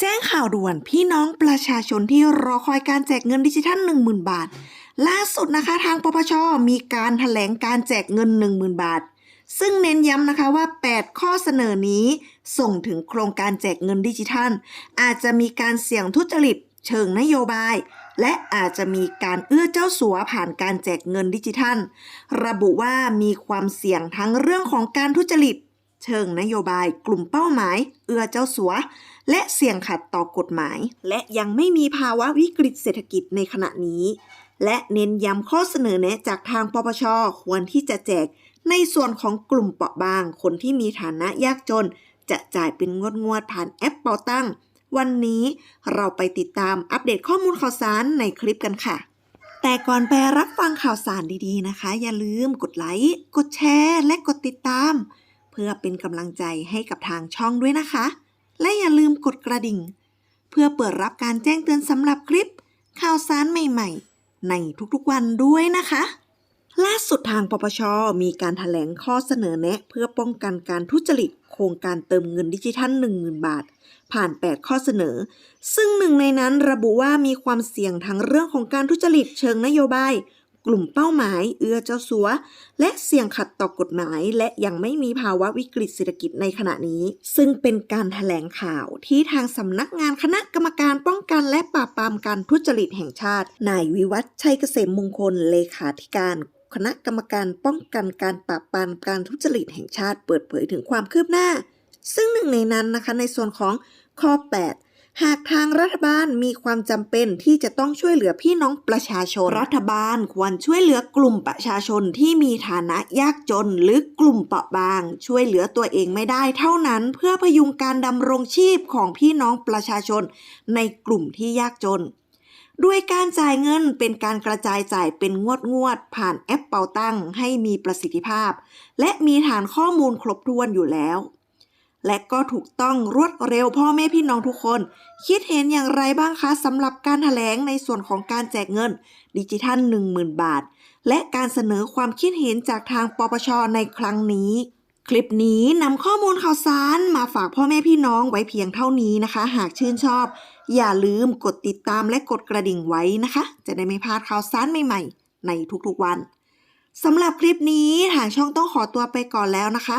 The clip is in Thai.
แจ้งข่าวด่วนพี่น้องประชาชนที่รอคอยการแจกเงินดิจิทัล 10,000 บาท ล่าสุดนะคะทางปปชมีการถแถลงการแจกเงิน 10,000 บาท ซึ่งเน้นย้ำนะคะว่า 8 ข้อเสนอนี้ส่งถึงโครงการแจกเงินดิจิทัล อาจจะมีการเสี่ยงทุจริตเชิงนโยบาย และอาจจะมีการเอื้อเจ้าสัวผ่านการแจกเงินดิจิทัล ระบุว่ามีความเสี่ยงทั้งเรื่องของการทุจริต เชิงนโยบาย กลุ่มเป้าหมาย เอื้อเจ้าสัว และเสี่ยงขัดต่อกฎหมาย และยังไม่มีภาวะวิกฤตเศรษฐกิจในขณะนี้ และเน้นย้ำข้อเสนอแนะจากทางปปชควรที่จะแจก ในส่วนของกลุ่มเปราะบาง คนที่มีฐานะยากจน จะจ่ายเป็นงวดงวดผ่านแอปเปาตั้ง วันนี้เราไปติดตามอัปเดตข้อมูลข่าวสารในคลิปกันค่ะแต่ก่อนไปรับฟังข่าวสารดีๆนะคะ อย่าลืมกดไลค์ กดแชร์ และกดติดตาม เพื่อเป็นกำลังใจให้กับทางช่องด้วยนะคะ และอย่าลืมกดกระดิ่ง เพื่อเปิดรับการแจ้งเตือนสำหรับคลิป ข่าวสารใหม่ๆ ในทุกๆวันด้วยนะคะ ล่าสุดทางปปช มีการถแถลงข้อเสนอแนะ เพื่อป้องกันการทุจริต โครงการเติมเงินดิจิทัล 10,000 บาท ผ่าน 8 ข้อเสนอ ซึ่งหนึ่งในนั้นระบุว่ามีความเสี่ยงทั้งเรื่องของการทุจริตเชิงนโยบาย กลุ่มเป้าหมายเอื้อเจ้าสัว และเสี่ยงขัดต่อกฎหมาย และยังไม่มีภาวะวิกฤตเศรษฐกิจในขณะนี้ ซึ่งเป็นการถแถลงข่าวที่ทางสำนักงานคณะกรรมการป้องกันและปราบปรามการทุจริตแห่งชาติ นายวิวัฒน์ชัยเกษมมงคลเลขาธิการคณะกรรมการป้องกันการปราบปรามการทุจริตแห่งชาติเปิดเผยถึงความคืบหน้า ซึ่งหนึ่งในนั้นนะคะในส่วนของข้อ 8 หากทางรัฐบาลมีความจำเป็นที่จะต้องช่วยเหลือพี่น้องประชาชน รัฐบาลควรช่วยเหลือกลุ่มประชาชนที่มีฐานะยากจนหรือกลุ่มเปราะบาง ช่วยเหลือตัวเองไม่ได้เท่านั้น เพื่อพยุงการดำรงชีพของพี่น้องประชาชน ในกลุ่มที่ยากจนด้วยการจ่ายเงินเป็นการกระจายจ่ายเป็นงวดงวด ผ่านแอปเป่าตั้งให้มีประสิทธิภาพ และมีฐานข้อมูลครบถ้วนอยู่แล้ว และก็ถูกต้องรวดเร็วพ่อแม่พี่น้องทุกคน คิดเห็นอย่างไรบ้างคะสำหรับการถแถลงในส่วนของการแจกเงิน ดิจิทัล 10,000 บาท และการเสนอความคิดเห็นจากทางปปชในครั้งนี้ คลิปนี้นำข้อมูลข่าวสารมาฝากพ่อแม่พี่น้องไว้เพียงเท่านี้นะคะ หากชื่นชอบ อย่าลืมกดติดตามและกดกระดิ่งไว้นะคะ จะได้ไม่พลาดข่าวสารใหม่ๆ ในทุกๆวันสำหรับคลิปนี้ทางช่องต้องขอตัวไปก่อนแล้วนะคะ